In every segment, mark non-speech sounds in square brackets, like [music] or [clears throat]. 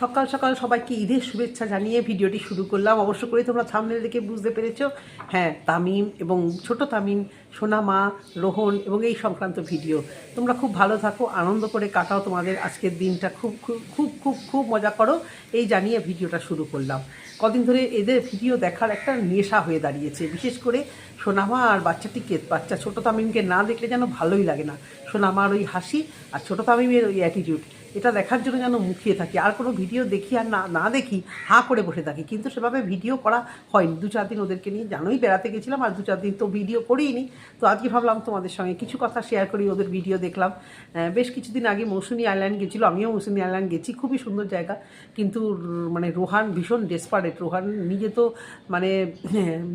সকাল সকাল সবাইকে ঈদের শুভেচ্ছা জানিয়ে ভিডিওটি শুরু করলাম। অবশ্য করে তোমরা থামনেল দেখে বুঝতে পেরেছ। হ্যাঁ তামিম এবং ছোট তামিম, সোনা মা, রোহন এবং এই সংক্রান্ত ভিডিও। তোমরা খুব ভালো থাকো, আনন্দ করে কাটাও তোমাদের আজকের দিনটা। খুব খুব খুব খুব খুব মজা করো। এই জানিয়ে ভিডিওটা শুরু করলাম। কদিন ধরে এদের ভিডিও দেখার একটা নেশা হয়ে দাঁড়িয়েছে। বিশেষ করে সোনামা আর বাচ্চাটিকে, বাচ্চা ছোট তামিমকে না দেখলে যেন ভালোই লাগে না। সোনামার ওই হাসি আর ছোটো তামিমের ওই অ্যাটিটিউড এটা দেখার জন্য যেন মুখিয়ে থাকি। আর কোনো ভিডিও দেখি আর না না দেখি, হা করে বসে থাকি। কিন্তু সেভাবে ভিডিও করা হয়নি। দু চার দিন ওদেরকে নিয়ে জানোই বেড়াতে গেছিলাম আর দু চার দিন তো ভিডিও করিনি। তো আজকে ভাবলাম তোমাদের সঙ্গে কিছু কথা শেয়ার করি, ওদের ভিডিও দেখলাম। বেশ কিছুদিন আগে মৌসুমি আইল্যান্ড গেছিল। আমিও মৌসুমি আইল্যান্ড গেছি। খুবই সুন্দর জায়গা। কিন্তু মানে রোহান ভীষণ ডেসপারেট রোহান নিজে তো মানে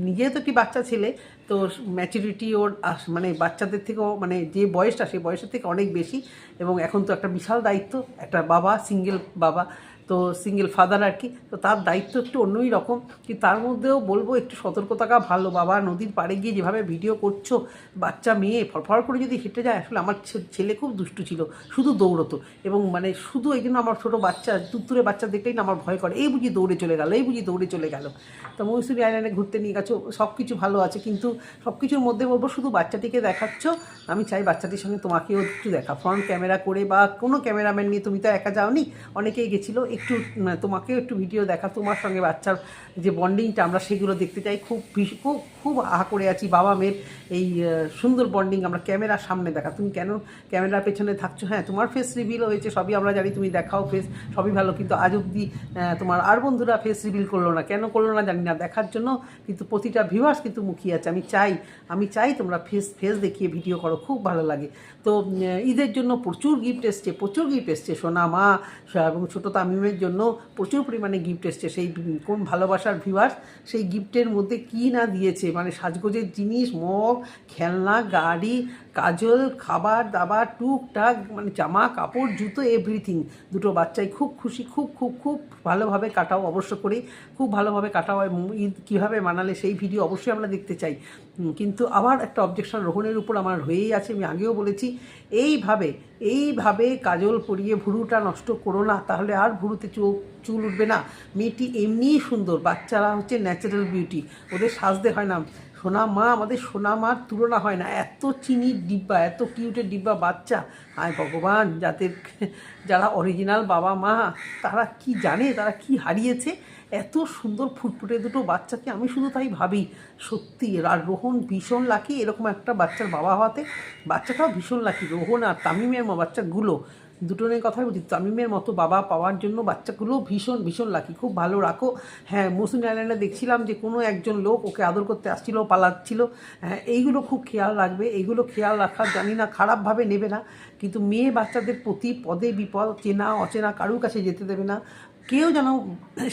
নিজে তো একটি বাচ্চা ছেলে। তো ম্যাচুরিটি ওর মানে বাচ্চাদের থেকেও মানে যে বয়সটা, সেই বয়সের থেকে অনেক বেশি। এবং এখন তো একটা বিশাল দায়িত্ব, একটা বাবা সিঙ্গেল বাবা। তো সিঙ্গেল ফাদার আর কি, তো তার দায়িত্ব একটু অন্যই রকম। কিন্তু তার মধ্যেও বলব একটু সতর্ক থাকা ভালো। বাবা নদীর পাড়ে গিয়ে যেভাবে ভিডিও করছ, বাচ্চা মেয়ে ফরফর করে যদি হেঁটে যায়, আসলে আমার ছেলে খুব দুষ্টু ছিল, শুধু দৌড়তো। এবং মানে শুধু এই জন্য আমার ছোটো বাচ্চা তুত্তুরে বাচ্চা দেখলেই না আমার ভয় করে, এই বুঝি দৌড়ে চলে গেল, এই বুঝি দৌড়ে চলে গেল। তো মৌসুমি আইল্যান্ডে ঘুরতে নিয়ে গেছো সব কিছু ভালো আছে, কিন্তু সব কিছুর মধ্যে বলব শুধু বাচ্চাটিকে দেখাচ্ছ, আমি চাই বাচ্চাটির সঙ্গে তোমাকেও একটু দেখা। ফ্রন্ট ক্যামেরা করে বা কোনো ক্যামেরাম্যান নিয়ে তুমি তো একা যাওনি, অনেকেই গেছিল একটু উম, তোমাকেও একটু ভিডিও দেখা তোমার সঙ্গে বাচ্চার যে বন্ডিংটা আমরা সেগুলো দেখতে চাই। খুব খুব খুব আহা করে আছি বাবা মেয়ের এই সুন্দর বন্ডিং আমরা ক্যামেরার সামনে দেখা। তুমি কেন ক্যামেরার পেছনে থাকছো? হ্যাঁ তোমার ফেস রিভিল হয়েছে সবই আমরা জানি তুমি দেখাও ফেস সবই ভালো। কিন্তু আজ আহ, তোমার আর বন্ধুরা ফেস রিভিল করল না। কেন করল না জানি না দেখার জন্য কিন্তু প্রতিটা ভিউয়ার্স কিন্তু মুখিয়ে আছে। আমি চাই আমি চাই তোমরা ফেস ফেস দেখিয়ে ভিডিও করো খুব ভালো লাগে। তো ঈদের জন্য প্রচুর গিফট এসছে প্রচুর গিফট এসছে। সোনা মা এবং ছোটো তামিমের জন্য প্রচুর পরিমাণে গিফট এসছে। সেই কোন ভালোবাসার ভিউয়ার্স সেই গিফটের মধ্যে কী না দিয়েছে? মানে সাজগোজের জিনিস, মগ, খেলনা, গাড়ি, কাজল, খাবার দাবার, টুকটাক মানে জামা, কাপড়, জুতো এভরিথিং দুটো বাচ্চাই খুব খুশি, খুব খুব খুব ভালোভাবে কাটাও অবশ্য করেই খুব ভালোভাবে কাটাও ঈদ কীভাবে মানালে সেই ভিডিও অবশ্যই আমরা দেখতে চাই। কিন্তু আবার একটা অবজেকশন রোহনের উপর আমার হয়েই আছে, আমি আগেও বলেছি এইভাবে এইভাবে কাজল পরিয়ে ভুরুটা নষ্ট করো না, তাহলে আর ভুরুতে চোখ চুল উঠবে না। মেয়েটি এমনিই সুন্দর, বাচ্চারা হচ্ছে ন্যাচারাল বিউটি ওদের সাজতে হয় না। সোনা মা, আমাদের সোনা মার তুলনা হয় না। এত চিনির ডিব্বা, এত কিউটের ডিব্বা বাচ্চা। আয় ভগবান, যাদের, যারা অরিজিনাল বাবা মা, তারা কি জানে, তারা কি হারিয়েছে? এত সুন্দর ফুটফুটে দুটো বাচ্চাকে আমি শুধু তাই ভাবি, সত্যি আর রোহন ভীষণ লাকি এরকম একটা বাচ্চার বাবা হওয়াতে বাচ্চাটাও ভীষণ লাকি রোহন আর তামিমের মা, বাচ্চাগুলো দুটো নিয়ে কথাই বলছি তামিমের মতো বাবা পাওয়ার জন্য বাচ্চাগুলো ভীষণ ভীষণ লাকি খুব ভালো রাখো। হ্যাঁ মৌসুমি আইল্যান্ডে দেখছিলাম যে কোনো একজন লোক ওকে আদর করতে আসছিল, পালাচ্ছিল। হ্যাঁ এইগুলো খুব খেয়াল রাখবে, এইগুলো খেয়াল রাখার জানি না, খারাপভাবে নেবে না, কিন্তু মেয়ে বাচ্চাদের প্রতি পদে বিপদ, চেনা, অচেনা কারুর কাছে যেতে দেবে না। কেউ যেন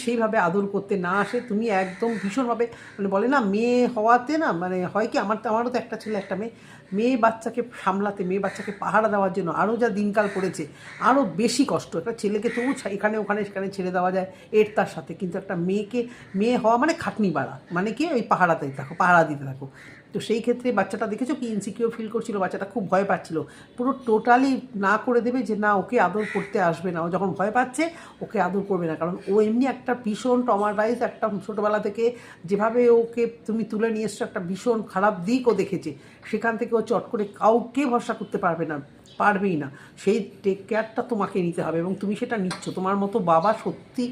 সেইভাবে আদর করতে না আসে, তুমি একদম ভীষণভাবে মানে বলে না, মেয়ে হওয়াতে না মানে হয় কি, আমার তো, আমারও তো একটা ছেলে, একটা মেয়ে। মেয়ে বাচ্চাকে সামলাতে, মেয়ে বাচ্চাকে পাহারা দেওয়ার জন্য আরও যা দিনকাল পড়েছে, আরও বেশি কষ্ট। একটা ছেলেকে তবু এখানে, ওখানে, সেখানে ছেড়ে দেওয়া যায়, এর তার সাথে। কিন্তু একটা মেয়েকে, মেয়ে হওয়া মানে খাটনি বাড়া। মানে কি, ওই পাহারাতে থাকো, পাহারা দিতে থাকো। তো সেই ক্ষেত্রে বাচ্চাটা দেখেছ কি ইনসিকিউর ফিল করছিল? বাচ্চাটা খুব ভয় পাচ্ছিল। পুরো টোটালি না করে দেবে যে না, ওকে আদর করতে আসবে না। ও যখন ভয় পাচ্ছে, ওকে আদর করবে না। কারণ ও এমনি একটা ভীষণ টমাটাইজ একটা ছোটোবেলা থেকে যেভাবে ওকে তুমি তুলে নিয়ে এসছো, একটা ভীষণ খারাপ দিক ও দেখেছে। সেখান থেকে ও চট করে কাউকে ভরসা করতে পারবে না, পারবেই না। সেই টেক কেয়ারটা তোমাকে নিতে হবে এবং তুমি সেটা নিচ্ছ। তোমার মতো বাবা সত্যি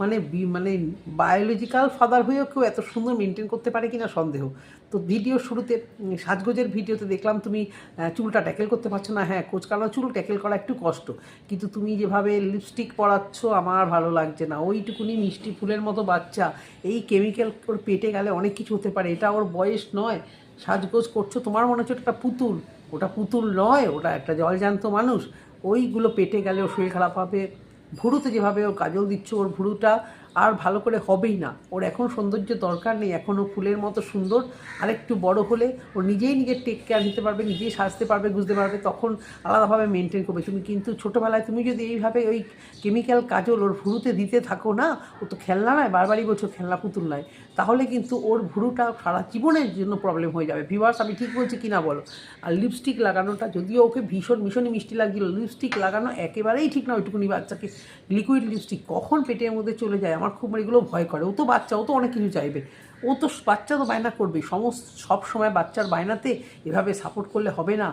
মানে মানে বায়োলজিক্যাল ফাদার হয়েও কেউ এত সুন্দর মেনটেন করতে পারে কিনা সন্দেহ। তো ভিডিও শুরুতে সাজগোজের ভিডিওতে দেখলাম তুমি চুলটা ট্যাকেল করতে পারছ না। হ্যাঁ কোচকানো চুল ট্যাকেল করা একটু কষ্ট। কিন্তু তুমি যেভাবে লিপস্টিক পরাচ্ছ, আমার ভালো লাগছে না। ওইটুকুনি মিষ্টি ফুলের মতো বাচ্চা। এই কেমিক্যাল ওর পেটে গেলে অনেক কিছু হতে পারে। এটা ওর বয়স নয়। সাজগোজ করছ, তোমার মনে হচ্ছে ওটা পুতুল। ওটা পুতুল নয়, ওটা একটা জলজান্ত মানুষ। ওইগুলো পেটে গেলে ওর শরীর খারাপ হবে। ভুরুতে যেভাবে ও কাজল দিচ্ছ ওর ভুরুটা আর ভালো করে হবেই না। ওর এখন সৌন্দর্য দরকার নেই এখনও ফুলের মতো সুন্দর। আর একটু বড় হলে ও নিজেই নিজের টেক কেয়ার নিতে পারবে, নিজেই সাজতে পারবে বুঝতে পারবে, তখন আলাদাভাবে মেনটেন করবে। তুমি কিন্তু ছোটোবেলায় তুমি যদি এইভাবে ওই কেমিক্যাল কাজল ওর ভুরুতে দিতে থাকো না, ও তো খেলনা নয়, বারবারই বলছো খেলনা পুতুল নয়। তাহলে কিন্তু ওর ভুরুটা সারা জীবনের জন্য প্রবলেম হয়ে যাবে। ভিভার্স আমি ঠিক বলছি কি না বলো? আর লিপস্টিক লাগানোটা যদিও ওকে ভীষণ ভীষণই মিষ্টি লাগছিল লিপস্টিক লাগানো একেবারেই ঠিক না। ওইটুকুনি বাচ্চাকে লিকুইড লিপস্টিক কখন পেটের মধ্যে চলে যায়? আমার খুব এগুলো ভয় করে। ও তো বাচ্চা, ও তো অনেক কিছু চাইবে। ও তো বাচ্চা তো বায়না করবে সমস্ত, সব সময় বাচ্চার বায়নাতে এভাবে সাপোর্ট করলে হবে না।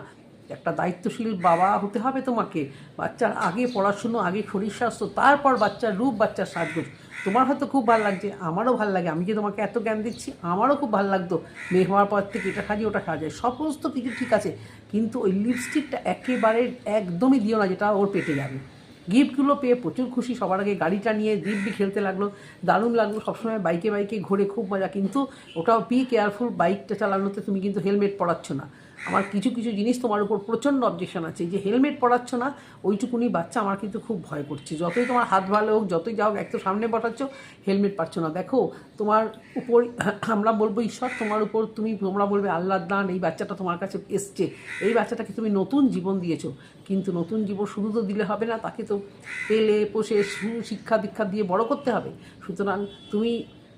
একটা দায়িত্বশীল বাবা হতে হবে তোমাকে। বাচ্চার আগে পড়াশুনো, আগে শরীর স্বাস্থ্য, তারপর বাচ্চার রূপ, বাচ্চার সাজগোজ। তোমার হয়তো খুব ভালো লাগছে, আমারও ভালো লাগে। আমি যে তোমাকে এত জ্ঞান দিচ্ছি, আমারও খুব ভালো লাগতো। মেয়ে হওয়ার পর থেকে এটা সাজি ওটা সাজায়। সমস্ত কিছু ঠিক আছে। কিন্তু ওই লিপস্টিকটা একেবারে একদমই দিও না, যেটা ওর পেটে যাবে। গিফটগুলো পেয়ে প্রচুর খুশি। সবার আগে গাড়িটা নিয়ে দিব্যি খেলতে লাগল। দারুণ লাগল। সবসময় বাইকে বাইকে ঘুরে খুব মজা। কিন্তু ওটাও বি কেয়ারফুল বাইকটা চালানোতে তুমি কিন্তু হেলমেট পরাচ্ছ না। আমার কিছু কিছু জিনিস তোমার উপর প্রচণ্ড অবজেকশন আছে। যে হেলমেট পরাচ্ছ না, ওইটুকুনি বাচ্চা আমার কিন্তু খুব ভয় করছে। যতই তোমার হাত ভালো হোক, যতই যাও এক তো সামনে বসাচ্ছ হেলমেট পাচ্ছ না। দেখো, তোমার উপর [clears throat] আমরা বলব, ঈশ্বর, তোমার উপর তুমি, তোমরা বলবে আল্লাহ দান, এই বাচ্চাটা তোমার কাছে এসছে। এই বাচ্চাটাকে তুমি নতুন জীবন দিয়েছ। কিন্তু নতুন জীবন শুধু তো দিলে হবে না, তাকে তো পেলে, পোষে শিক্ষা দীক্ষা দিয়ে বড় করতে হবে। সুতরাং তুমি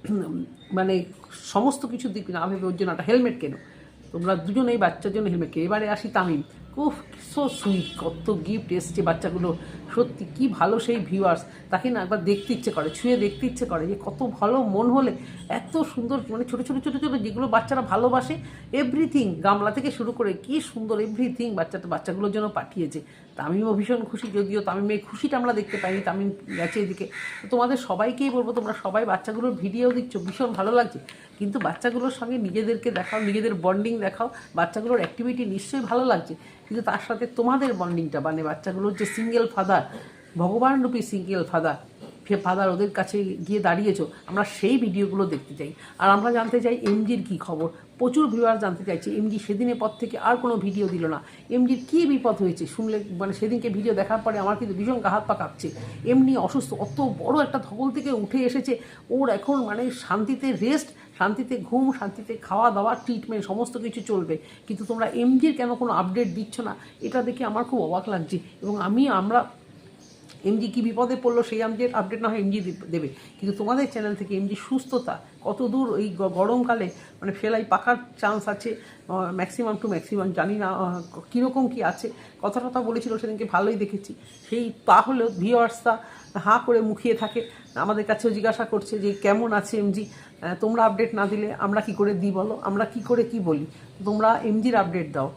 [clears throat] মানে সমস্ত কিছু দিক না ভেবে ওর জন্য একটা হেলমেট কেনো। তোমরা দুজনেই বাচ্চার জন্য হেলমেট কে এবারে আসি তামিম। উফ সো সুইট কত গিফট এসছে বাচ্চাগুলো। সত্যি, কি ভালো সেই ভিউয়ার্স তাকে না একবার দেখতে ইচ্ছে করে, ছুঁয়ে দেখতে ইচ্ছে করে যে কত ভালো মন হলে, এত সুন্দর মানে ছোটো ছোটো ছোটো ছোটো যেগুলো বাচ্চারা ভালোবাসে এভরিথিং গামলা থেকে শুরু করে কি সুন্দর এভরিথিং বাচ্চাটা বাচ্চাগুলোর জন্য পাঠিয়েছে। তামিমও ভীষণ খুশি, যদিও তামিমের খুশিটা আমরা দেখতে পাইনি, তামিম গেছে এদিকে। তোমাদের সবাইকেই বলব, তোমরা সবাই বাচ্চাগুলোর ভিডিও দিচ্ছ ভীষণ ভালো লাগছে। কিন্তু বাচ্চাগুলোর সঙ্গে নিজেদেরকে দেখাও, নিজেদের বন্ডিং দেখাও, বাচ্চাগুলোর অ্যাক্টিভিটি নিশ্চয়ই ভালো লাগছে। কিন্তু তার সাথে তোমাদের বন্ডিংটা মানে বাচ্চাগুলোর যে সিঙ্গেল ফাদার ভগবান রূপী সিঙ্গেল ফাদার ফাদার ওদের কাছে গিয়ে দাঁড়িয়েছো, আমরা সেই ভিডিওগুলো দেখতে চাই। আর আমরা জানতে চাই এমজির কী খবর। প্রচুর ভিউয়ার জানতে চাইছে, এমজি সেদিনের পর থেকে আর কোনো ভিডিও দিল না। এমজির কী বিপদ হয়েছে শুনলে মানে সেদিনকে ভিডিও দেখার পরে আমার কিন্তু ভীষণ গা হাত পা কাঁপছে। এমনি অসুস্থ, অত বড় একটা ধকল থেকে উঠে এসেছে, ওর এখন মানে শান্তিতে রেস্ট শান্তিতে ঘুম, শান্তিতে খাওয়া দাওয়া ট্রিটমেন্ট সমস্ত কিছু চলবে। কিন্তু তোমরা এমজির কেন কোনো আপডেট দিচ্ছ না? এটা দেখে আমার খুব অবাক লাগছে। এবং আমি, আমরা এমজি কি বিপদে পড়ল সেই আপডেট আপডেট না হয় এমজি দেবে। কিন্তু তোমাদের চ্যানেল থেকে এমজি সুস্থতা, কত দূর এই গরমকালে মানে ফেলাই পাকার চান্স আছে ম্যাক্সিমাম টু ম্যাক্সিমাম জানি না কীরকম কি আছে। কথা টথা বলেছিল, সেদিনকে ভালোই দেখেছি। সেই তাহলেও ভিওয়ার্সটা হাঁ করে মুখিয়ে থাকে। আমাদের কাছেও জিজ্ঞাসা করছে যে, কেমন আছে এমজি তোমরা আপডেট না দিলে আমরা কি করে দিই বলো? আমরা কি করে কি বলি? তোমরা এমজির আপডেট দাও।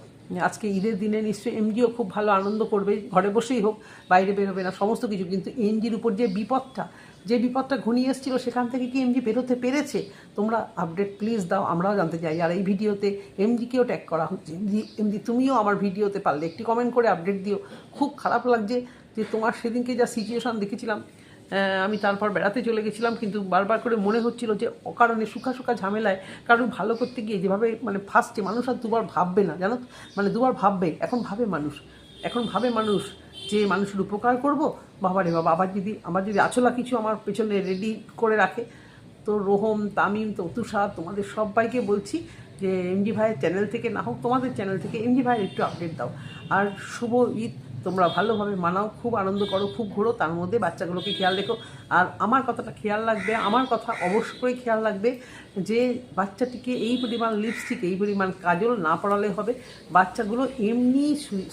আজকে ঈদের দিনে নিশ্চয়ই এমজিও খুব ভালো আনন্দ করবে, ঘরে বসেই হোক, বাইরে বেরোবে না, সমস্ত কিছু। কিন্তু এমজির উপর যে বিপদটা যে বিপদটা ঘনিয়ে এসেছিল, সেখান থেকে কি এমজি বেরোতে পেরেছে? তোমরা আপডেট প্লিজ দাও, আমরাও জানতে চাই। আর এই ভিডিওতে এমজিকেও ট্যাগ করা হচ্ছে এমজি এমজি তুমিও আমার ভিডিওতে পারলে। একটি কমেন্ট করে আপডেট দিও। খুব খারাপ লাগছে যে তোমার সেদিনকে যা সিচুয়েশান দেখেছিলাম আমি তারপর বেড়াতে চলে গেছিলাম, কিন্তু বারবার করে মনে হচ্ছিল যে অকারণে সুখা সুখা ঝামেলায় কারণ ভালো করতে গিয়ে যেভাবে মানে ফার্স্টে মানুষ আর দুবার ভাববে না, জানো? মানে দুবার ভাববে, এখন ভাবে মানুষ। এখন ভাবে মানুষ যে মানুষের উপকার করব? বাবা রে বাবা, আবার যদি আমার যদি আচলা কিছু আমার পেছনে রেডি করে রাখে। তো রোহম তামিম তো তুষার তোমাদের সবাইকে বলছি যে এমজি ভাইয়ের চ্যানেল থেকে না হোক, তোমাদের চ্যানেল থেকে এমজি ভাইয়ের একটু আপডেট দাও। আর শুভ ঈদ। তোমরা ভালোভাবে মানাও, খুব আনন্দ করো, খুব ঘোরো, তার মধ্যে বাচ্চাগুলোকে খেয়াল রেখো। আর আমার কথাটা খেয়াল রাখবে, আমার কথা অবশ্যই খেয়াল রাখবে যে বাচ্চাটিকে এই পরিমাণ লিপস্টিক এই পরিমাণ কাজল না পড়ালে হবে। বাচ্চাগুলো এমনি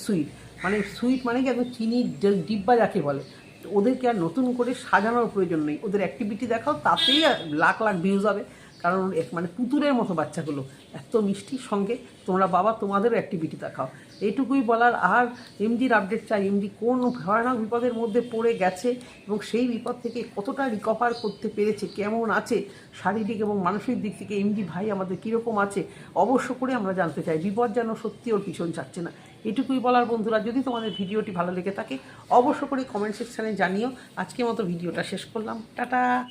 সুইট মানে সুইট মানে কি একদম চিনি ডিব্বা যাকে বলে। ওদেরকে আর নতুন করে সাজানোর প্রয়োজন নেই। ওদের অ্যাক্টিভিটি দেখাও, তাতেই লাখ লাখ ভিউজ হবে। কারণ এক- মানে পুতুলের মতো বাচ্চাগুলো। এত মিষ্টির সঙ্গে তোমরা বাবা তোমাদেরও অ্যাক্টিভিটি দেখাও। এইটুকুই বলার আর এমজির আপডেট চাই। এমজি কোন ভয়ানক বিপদের মধ্যে পড়ে গেছে এবং সেই বিপদ থেকে কতটা রিকভার করতে পেরেছে, কেমন আছে শারীরিক এবং মানসিক দিক থেকে এমজি ভাই আমাদের কীরকম আছে, অবশ্য করে আমরা জানতে চাই। বিপদ যেন সত্যি ওর পিছন ছাড়ছে না। এটুকুই বলার বন্ধুরা, যদি তোমাদের ভিডিওটি ভালো লেগে থাকে, অবশ্য করে কমেন্ট সেকশানে জানিও। আজকের মতো ভিডিওটা শেষ করলাম। টাটা!